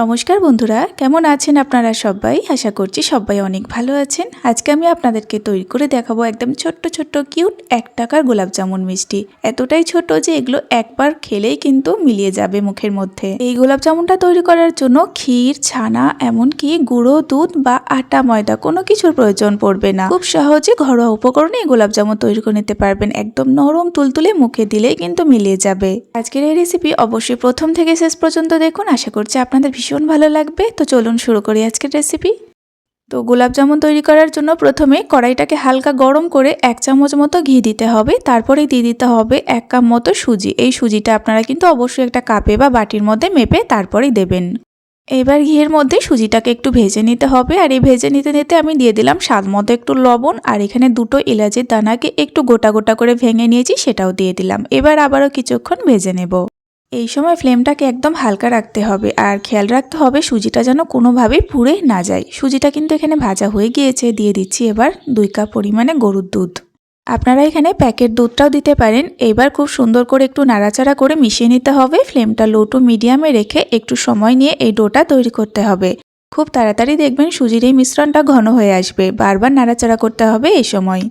নমস্কার বন্ধুরা, কেমন আছেন আপনারা সবাই? আশা করছি সবাই অনেক ভালো আছেন। আজকে আমি আপনাদেরকে তৈরি করে দেখাবো একদম ছোট্ট ছোট্ট, কিউট এক টাকার গোলাপ জামুন মিষ্টি। এতটাই ছোট যে এগুলো একবার খেলেই কিন্তু মিলিয়ে যাবে মুখের মধ্যে। এই গোলাপ জামুনটা তৈরি করার জন্য ক্ষীর, ছানা, এমনকি গুঁড়ো, দুধ বা আটা, ময়দা কোনো কিছুর প্রয়োজন পড়বে না। খুব সহজে ঘরোয়া উপকরণে এই গোলাপ জামুন তৈরি করে নিতে পারবেন। একদম নরম তুলতুলে মুখে দিলেই কিন্তু মিলিয়ে যাবে। আজকের এই রেসিপি অবশ্যই প্রথম থেকে শেষ পর্যন্ত দেখুন। আশা করছি আপনাদের ভীষণ ভালো লাগবে। তো চলুন শুরু করি আজকের রেসিপি তো গোলাপ জামুন তৈরি করার জন্য প্রথমে কড়াইটাকে হালকা গরম করে এক চামচ মতো ঘি দিতে হবে। তারপরেই দিয়ে দিতে হবে এক কাপ মতো সুজি। এই সুজিটা আপনারা কিন্তু অবশ্যই একটা কাপে বা বাটির মধ্যে মেপে তারপরেই দেবেন। এবার ঘিয়ের মধ্যে সুজিটাকে একটু ভেজে নিতে হবে। আর এই ভেজে নিতে নিতে আমি দিয়ে দিলাম স্বাদ মতো একটু লবণ। আর এখানে দুটো এলাচের দানাকে একটু গোটা গোটা করে ভেঙে নিয়েছি সেটাও দিয়ে দিলাম। এবার আবারও কিছুক্ষণ ভেজে নেব। এই সময় ফ্লেমটাকে একদম হালকা রাখতে হবে আর খেয়াল রাখতে হবে সুজিটা যেন কোনোভাবেই পুড়ে না যায়। সুজিটা কিন্তু এখানে ভাজা হয়ে গিয়েছে। দিয়ে দিচ্ছি এবার দুই কাপ পরিমাণে গরুর দুধ। আপনারা এখানে প্যাকেট দুধটাও দিতে পারেন। এবার খুব সুন্দর করে একটু নাড়াচাড়া করে মিশিয়ে নিতে হবে। ফ্লেমটা লো টু মিডিয়ামে রেখে একটু সময় নিয়ে এই ডোটা তৈরি করতে হবে। খুব তাড়াতাড়ি দেখবেন সুজির এই মিশ্রণটা ঘন হয়ে আসবে। বারবার নাড়াচাড়া করতে হবে এই সময়।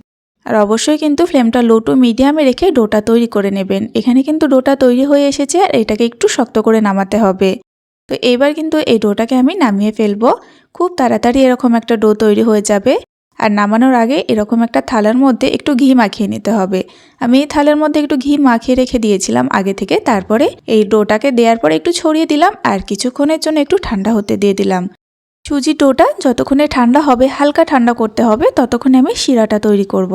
আর অবশ্যই কিন্তু ফ্লেমটা লো টু মিডিয়ামে রেখে ডোটা তৈরি করে নেবেন। এখানে কিন্তু ডোটা তৈরি হয়ে এসেছে আর এটাকে একটু শক্ত করে নামাতে হবে। তো এবার কিন্তু এই ডোটাকে আমি নামিয়ে ফেলব। খুব তাড়াতাড়ি এরকম একটা ডো তৈরি হয়ে যাবে। আর নামানোর আগে এরকম একটা থালার মধ্যে একটু ঘি মাখিয়ে নিতে হবে। আমি এই থালার মধ্যে একটু ঘি মাখিয়ে রেখে দিয়েছিলাম আগে থেকে। তারপরে এই ডোটাকে দেওয়ার পরে একটু ছড়িয়ে দিলাম আর কিছুক্ষণের জন্য একটু ঠান্ডা হতে দিয়ে দিলাম। সুজি ডোটা যতক্ষণে ঠান্ডা হবে, হালকা ঠান্ডা করতে হবে, ততক্ষণে আমি শিরাটা তৈরি করব।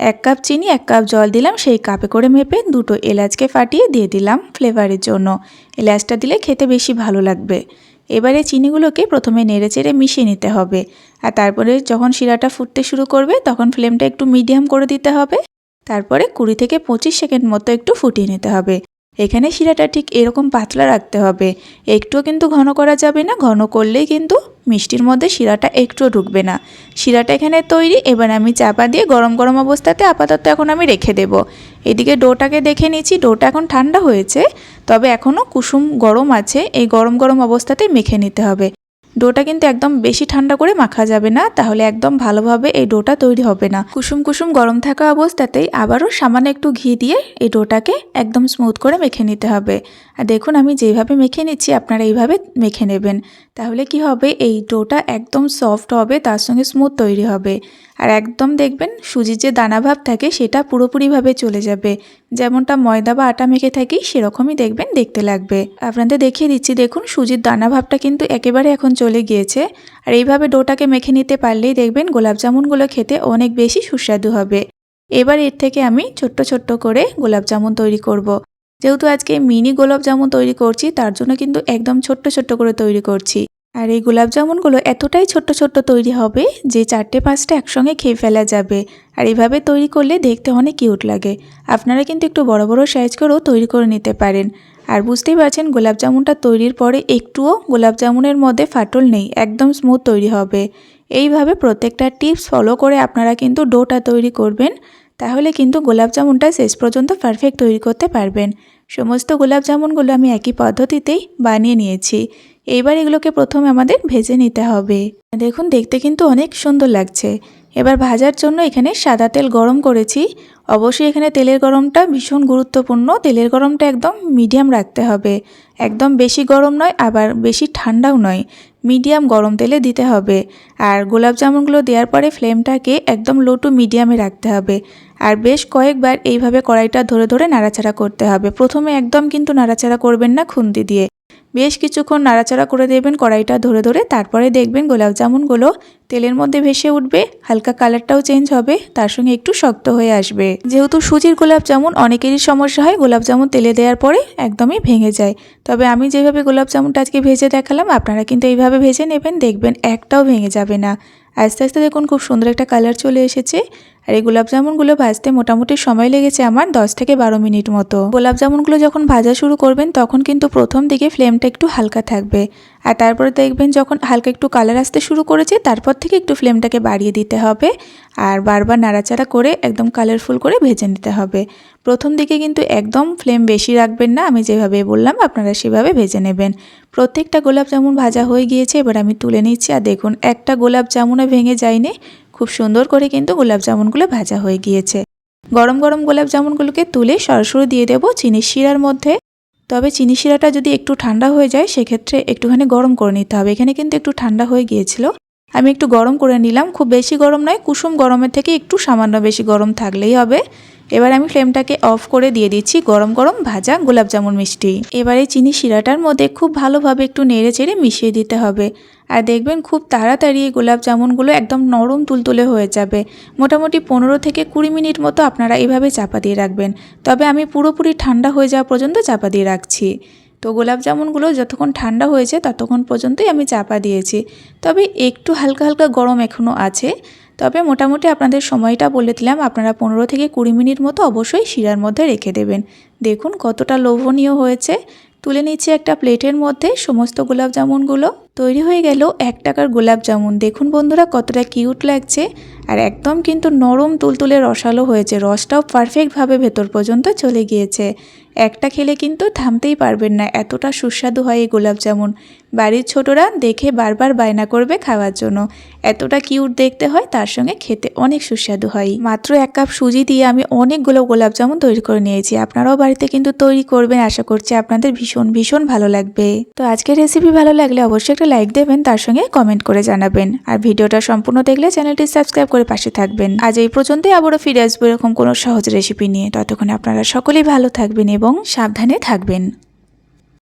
এক কাপ চিনি, এক কাপ জল দিলাম, সেই কাপে করে মেপে দুটো এলাচকে ফাটিয়ে দিয়ে দিলাম ফ্লেভারের জন্য। এলাচটা দিলে খেতে বেশি ভালো লাগবে। এবারে চিনিগুলোকে প্রথমে নেড়ে চেড়ে মিশিয়ে নিতে হবে। আর তারপরে যখন শিরাটা ফুটতে শুরু করবে, তখন ফ্লেমটা একটু মিডিয়াম করে দিতে হবে। তারপরে কুড়ি থেকে পঁচিশ সেকেন্ড মতো একটু ফুটিয়ে নিতে হবে। এখানে শিরাটা ঠিক এরকম পাতলা রাখতে হবে। একটুও কিন্তু ঘন করা যাবে না, ঘন করলেই কিন্তু মিষ্টির মধ্যে শিরাটা একটুও ঢুকবে না। শিরাটা এখানে তৈরি, এবার আমি চাপা দিয়ে গরম গরম অবস্থাতে আপাতত এখন আমি রেখে দেব। এদিকে ডোটাকে দেখে নিচ্ছি, ডোটা এখন ঠান্ডা হয়েছে, তবে এখনও কুসুম গরম আছে, এই গরম গরম অবস্থাতে মেখে নিতে হবে। ডোটা কিন্তু একদম বেশি ঠান্ডা করে মাখা যাবে না, তাহলে একদম ভালোভাবে এই ডোটা তৈরি হবে না। কুসুম কুসুম গরম থাকা অবস্থাতেই আবারও সামান্য একটু ঘি দিয়ে এই ডোটাকে একদম স্মুথ করে মেখে নিতে হবে। আর দেখুন আমি যেভাবে মেখে নিচ্ছি, আপনারা এইভাবে মেখে নেবেন। তাহলে কি হবে? এই ডোটা একদম সফট হবে, তার সঙ্গে স্মুথ তৈরি হবে। আর একদম দেখবেন সুজির যে দানাভাব থাকে সেটা পুরোপুরিভাবে চলে যাবে। যেমনটা ময়দা বা আটা মেখে থাকি সেরকমই দেখবেন দেখতে লাগবে। আপনাদের দেখিয়ে দিচ্ছি, দেখুন সুজির দানাভাবটা কিন্তু একেবারে এখন চলে গিয়েছে। আর এইভাবে ডোটাকে মেখে নিতে পারলেই দেখবেন গোলাপ জামুনগুলো খেতে অনেক বেশি সুস্বাদু হবে। এবার এর থেকে আমি ছোট্ট ছোট্ট করে গোলাপ জামুন তৈরি করব। যেহেতু আজকে মিনি গোলাপ জামুন তৈরি করছি, তার জন্য কিন্তু একদম ছোট্ট ছোট্ট করে তৈরি করছি। আর এই গোলাপ জামুনগুলো এতটাই ছোট্ট ছোট্ট তৈরি হবে যে চারটে পাঁচটা একসঙ্গে খেয়ে ফেলা যাবে। আর এইভাবে তৈরি করলে দেখতে অনেক কিউট লাগে। আপনারা কিন্তু একটু বড় বড় সাইজ করেও তৈরি করে নিতে পারেন। আর বুঝতেই পারছেন, গোলাপ জামুনটা তৈরির পরে একটুও গোলাপ জামুনের মধ্যে ফাটল নেই, একদম স্মুথ তৈরি হবে। এইভাবে প্রত্যেকটা টিপস ফলো করে আপনারা কিন্তু ডোটা তৈরি করবেন। তাহলে কিন্তু গোলাপ জামুনটা শেষ পর্যন্ত পারফেক্ট তৈরি করতে পারবেন। সমস্ত গোলাপ জামুনগুলো আমি একই পদ্ধতিতেই বানিয়ে নিয়েছি। এইবার এগুলোকে প্রথমে আমাদের ভেজে নিতে হবে। দেখুন, দেখতে কিন্তু অনেক সুন্দর লাগছে। এবার ভাজার জন্য এখানে সাদা তেল গরম করেছি। অবশ্যই এখানে তেলের গরমটা ভীষণ গুরুত্বপূর্ণ। তেলের গরমটা একদম মিডিয়াম রাখতে হবে। একদম বেশি গরম নয়, আবার বেশি ঠান্ডাও নয়। মিডিয়াম গরম তেলে দিতে হবে। আর গোলাপ জামুনগুলো দেওয়ার পরে ফ্লেমটাকে একদম লো টু মিডিয়ামে রাখতে হবে। আর বেশ কয়েকবার এইভাবে কড়াইটা ধরে ধরে নাড়াচাড়া করতে হবে। প্রথমে একদম কিন্তু নাড়াচাড়া করবেন না খুন্তি দিয়ে। বেশ কিছুক্ষণ নাড়াচাড়া করে দেবেন কড়াইটা ধরে ধরে, তারপরে দেখবেন গোলাপ জামুনগুলো তেলের মধ্যে ভেসে উঠবে, হালকা কালারটাও চেঞ্জ হবে, তার সঙ্গে একটু শক্ত হয়ে আসবে। যেহেতু সুজির গোলাপ জামুন অনেকেরই সমস্যা হয়, গোলাপ জামুন তেলে দেওয়ার পরে একদমই ভেঙে যায়। তবে আমি যেভাবে গোলাপ জামুনটা আজকে ভেজে দেখালাম, আপনারা কিন্তু এইভাবে ভেজে নেবেন, দেখবেন একটাও ভেঙে যাবে না। আস্তে আস্তে দেখুন, খুব সুন্দর একটা কালার চলে এসেছে। আর এই গোলাপ জামুনগুলো ভাজতে মোটামুটি সময় লেগেছে আমার দশ থেকে বারো মিনিট মতো। গোলাপ জামুনগুলো যখন ভাজা শুরু করবেন, তখন কিন্তু প্রথম দিকে ফ্লেমটা একটু হালকা থাকবে। আর তারপরে দেখবেন যখন হালকা একটু কালার আসতে শুরু করেছে, তারপর থেকে একটু ফ্লেমটাকে বাড়িয়ে দিতে হবে। আর বারবার নাড়াচাড়া করে একদম কালারফুল করে ভেজে নিতে হবে। প্রথম দিকে কিন্তু একদম ফ্লেম বেশি রাখবেন না, আমি যেভাবে বললাম আপনারা সেভাবে ভেজে নেবেন। প্রত্যেকটা গোলাপ জামুন ভাজা হয়ে গিয়েছে, এবার আমি তুলে নিচ্ছি। আর দেখুন, একটা গোলাপ জামুনও ভেঙে যায়নি। খুব সুন্দর করে কিন্তু গোলাপ জামুনগুলো ভাজা হয়ে গিয়েছে। গরম গরম গোলাপ জামুনগুলোকে তুলে সরাসরি দিয়ে দেবো চিনির শিরার মধ্যে। তবে চিনি শিরাটা যদি একটু ঠান্ডা হয়ে যায়, সেক্ষেত্রে একটুখানি গরম করে নিতে হবে। এখানে কিন্তু একটু ঠান্ডা হয়ে গিয়েছিল। আমি একটু গরম করে নিলাম। খুব বেশি গরম নয়, কুসুম গরমের থেকে একটু সামান্য বেশি গরম থাকলেই হবে। এবার আমি ফ্লেমটাকে অফ করে দিয়ে দিচ্ছি গরম গরম ভাজা গোলাপ জামুন মিষ্টি। এবারে চিনি শিরাটার মধ্যে খুব ভালোভাবে একটু নেড়ে চেড়ে মিশিয়ে দিতে হবে। আর দেখবেন খুব তাড়াতাড়ি এই জামুনগুলো একদম নরম তুলতুলে হয়ে যাবে। মোটামুটি পনেরো থেকে কুড়ি মিনিট মতো আপনারা এভাবে চাপা দিয়ে রাখবেন। তবে আমি পুরোপুরি ঠান্ডা হয়ে যাওয়া পর্যন্ত চাপা দিয়ে রাখছি। তো গোলাপ জামুনগুলো যতক্ষণ ঠান্ডা হয়েছে ততক্ষণ পর্যন্তই আমি চাপা দিয়েছি। তবে একটু হালকা হালকা গরম এখনও আছে। তবে মোটামুটি আপনাদের সময়টা বলে দিলাম। আপনারা পনেরো থেকে কুড়ি মিনিট মতো অবশ্যই শিরার মধ্যে রেখে দেবেন। দেখুন কতটা লোভনীয় হয়েছে। তুলে নিচ্ছি একটা প্লেটের মধ্যে সমস্ত গোলাপ জামুনগুলো। তৈরি হয়ে গেল এক টাকার গোলাপ জামুন। দেখুন বন্ধুরা কতটা কিউট লাগছে। আর একদম কিন্তু নরম তুলতুলে রসালো হয়েছে। রসটাও পারফেক্টভাবে ভেতর পর্যন্ত চলে গিয়েছে। একটা খেলে কিন্তু থামতেই পারবেন না। এতটা সুস্বাদু হয় এই গোলাপ জামুন। বাড়ির ছোটরা দেখে বারবার বায়না করবে খাওয়ার জন্য। এতটা কিউট দেখতে হয়, তার সঙ্গে খেতে অনেক সুস্বাদু হয়। মাত্র এক কাপ সুজি দিয়ে আমি অনেকগুলো গোলাপ জামুন তৈরি করে নিয়েছি। আপনারাও বাড়িতে কিন্তু তৈরি করবেন। আশা করছি আপনাদের ভীষণ ভীষণ ভালো লাগবে। তো আজকের রেসিপি ভালো লাগলে অবশ্যই একটা লাইক দেবেন, তার সঙ্গে কমেন্ট করে জানাবেন। আর ভিডিওটা সম্পূর্ণ দেখলে চ্যানেলটি সাবস্ক্রাইব করে পাশে থাকবেন। আজ এই পর্যন্তই, আবারও ফিরে আসব এরকম কোনো সহজ রেসিপি নিয়ে। ততক্ষণে আপনারা সকলেই ভালো থাকবেন এবং সাবধানে থাকবেন।